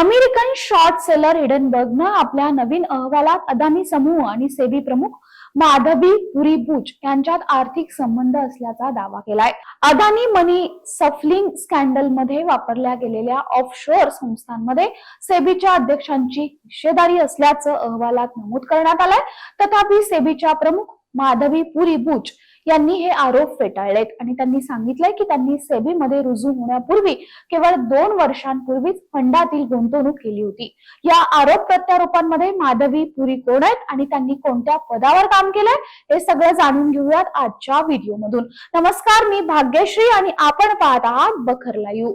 American short seller हिडनबर्गनं आपल्या नवीन अहवालात अदानी समूह आणि सेबी प्रमुख माधवी पुरी बुच यांच्यात आर्थिक संबंध असल्याचा दावा केलाय. अदानी मनी सफलिंग स्कॅन्डलमध्ये वापरल्या गेलेल्या ऑफशोअर संस्थांमध्ये सेबीच्या अध्यक्षांची हिस्सेदारी असल्याचं अहवालात नमूद करण्यात आलंय. तथापि सेबीच्या प्रमुख माधवी पुरी बुच यांनी हे आरोप फेटाळलेत. आणि त्यांनी सांगितलंय की त्यांनी सेबीमध्ये रुजू होण्यापूर्वी केवळ दोन वर्षांपूर्वीच फंडातील गुंतवणूक केली होती. या आरोप प्रत्यारोपांमध्ये माधवी पुरी कोण आहेत आणि त्यांनी कोणत्या पदावर काम केलंय हे सगळं जाणून घेऊयात आजच्या व्हिडिओमधून. नमस्कार मी भाग्यश्री आणि आपण पाहत आहात बखर लाईव्ह.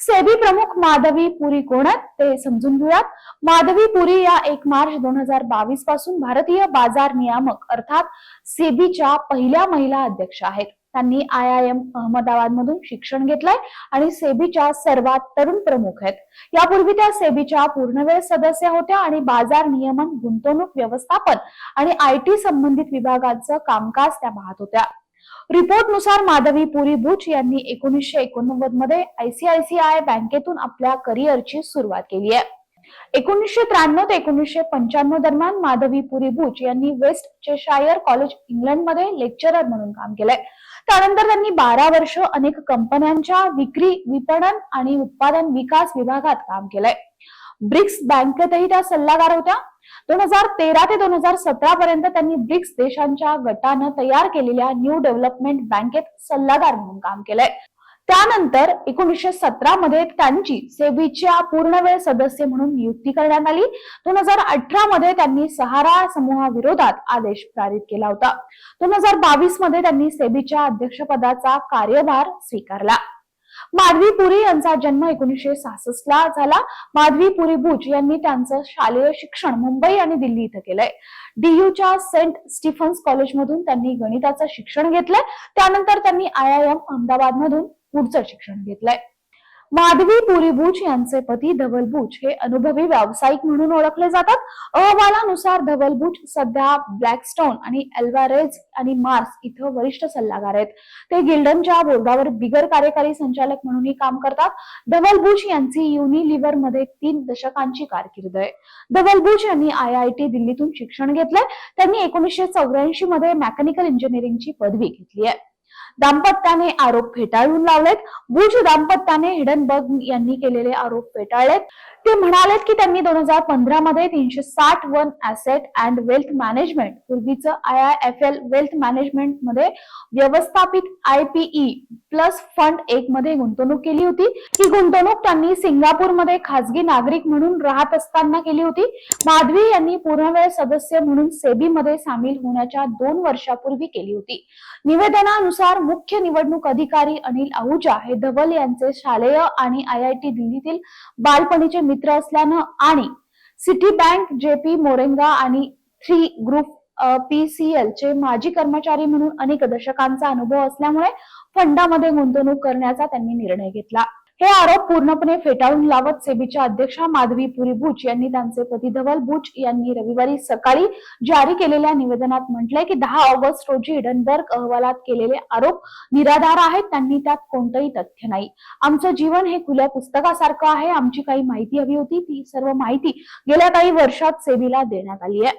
सेबी प्रमुख माधवी पुरी कोण आहेत ते समजून घेऊयात. माधवी पुरी या एक मार्च दोन हजार बावीसपासून भारतीय बाजार नियामक अर्थात सेबीच्या पहिल्या महिला अध्यक्ष आहेत. त्यांनी आय आय एम अहमदाबाद मधून शिक्षण घेतलंय आणि सेबीच्या सर्वात तरुण प्रमुख आहेत. यापूर्वी त्या सेबीच्या पूर्णवेळ सदस्य होत्या आणि बाजार नियमन गुंतवणूक व्यवस्थापन आणि आय टी संबंधित विभागाचं कामकाज त्या पाहत होत्या. रिपोर्टनुसार माधवी पुरी बुच यांनी एकोणीसशे एकोणनव्वदमध्ये आयसीआयसीआय बँकेतून आपल्या करिअरची सुरुवात केली आहे. एकोणीसशे त्र्याण्णव ते एकोणीसशे पंच्याण्णव दरम्यान माधवी पुरी बुच यांनी वेस्ट चेशायर कॉलेज इंग्लंडमध्ये लेक्चरर म्हणून काम केलंय. त्यानंतर त्यांनी बारा वर्ष अनेक कंपन्यांच्या विक्री विपणन आणि उत्पादन विकास विभागात काम केलंय. ब्रिक्स बँकेतही त्या सल्लागार होत्या. दोन हजार तेरा ते दोन हजार सतरा पर्यंत त्यांनी ब्रिक्स देशांच्या गटानं तयार केलेल्या न्यू डेव्हलपमेंट बँकेत सल्लागार म्हणून काम केलंय. त्यानंतर एकोणीसशे सतरा मध्ये त्यांची सेबीच्या पूर्णवेळ सदस्य म्हणून नियुक्ती करण्यात आली. दोन हजार अठरा मध्ये त्यांनी सहारा समूहाविरोधात आदेश पारित केला होता. दोन हजार बावीसमध्ये त्यांनी सेबीच्या अध्यक्षपदाचा कार्यभार स्वीकारला. माधवी पुरी यांचा जन्म एकोणीसशे सहासष्ट ला झाला. माधवी पुरी भुज यांनी त्यांचं शालेय शिक्षण मुंबई आणि दिल्ली इथं केलंय. डीयूच्या सेंट स्टीफन्स कॉलेजमधून त्यांनी गणिताचं शिक्षण घेतलंय. त्यानंतर त्यांनी आय आय एम अहमदाबाद मधून पुढचं शिक्षण घेतलंय. माधवी पुरी बुच यांचे पती धवल बुच हे अनुभवी व्यावसायिक म्हणून ओळखले जातात. अहवालानुसार धवल बुच सध्या ब्लॅकस्टोन आणि एल्वारेज आणि मार्स इथं वरिष्ठ सल्लागार आहेत. ते गिल्डनच्या बोर्डावर बिगर कार्यकारी संचालक म्हणूनही काम करतात. धवल बुच यांची युनिलिव्हरमध्ये तीन दशकांची कारकीर्द आहे. धवल बुच यांनी आय आय टी दिल्लीतून शिक्षण घेतलंय. त्यांनी एकोणीसशे चौऱ्याऐंशी मध्ये मेकॅनिकल इंजिनिअरिंगची पदवी घेतली आहे. दाम्पत्याने आरोप फेटाळून लावलेत. बुज दाम्पत्याने हिडनबर्ग यांनी केलेले आरोप फेटाळलेत. ते म्हणालेत की त्यांनी दोन हजार पंधरा मध्ये तीनशे साठ one asset and wealth management पूर्वीचं I I F L wealth मॅनेजमेंटमध्ये व्यवस्थापित आय पीई प्लस फंड एक मध्ये गुंतवणूक केली होती. ही गुंतवणूक त्यांनी सिंगापूरमध्ये खासगी नागरिक म्हणून राहत असताना केली होती. माधवी यांनी पूर्णवेळ सदस्य म्हणून सेबीमध्ये सामील होण्याच्या दोन वर्षापूर्वी केली होती. निवेदनानुसार मुख्य निवडणूक अधिकारी अनिल आहुजा हे धवल यांचे शालेय आणि आय आय टी दिल्लीतील बालपणीचे मित्र असल्यानं आणि सिटी बँक जेपी मोरेंगा आणि थ्री ग्रुप पीसीएल चे माजी कर्मचारी म्हणून अनेक दशकांचा अनुभव असल्यामुळे फंडामध्ये गुंतवणूक करण्याचा त्यांनी निर्णय घेतला. हे आरोप पूर्णपणे फेटाळून लावत सेबीच्या अध्यक्षा माधवी पुरी बुच यांनी त्यांचे पती धवल बुच यांनी रविवारी सकाळी जारी केलेल्या निवेदनात म्हटलंय की दहा ऑगस्ट रोजी इडनबर्ग अहवालात केलेले आरोप निराधार आहेत त्यांनी त्यात कोणतंही तथ्य नाही. आमचं जीवन हे खुल्या पुस्तकासारखं आहे आमची काही माहिती हवी होती ती सर्व माहिती गेल्या काही वर्षात सेबीला देण्यात आली आहे.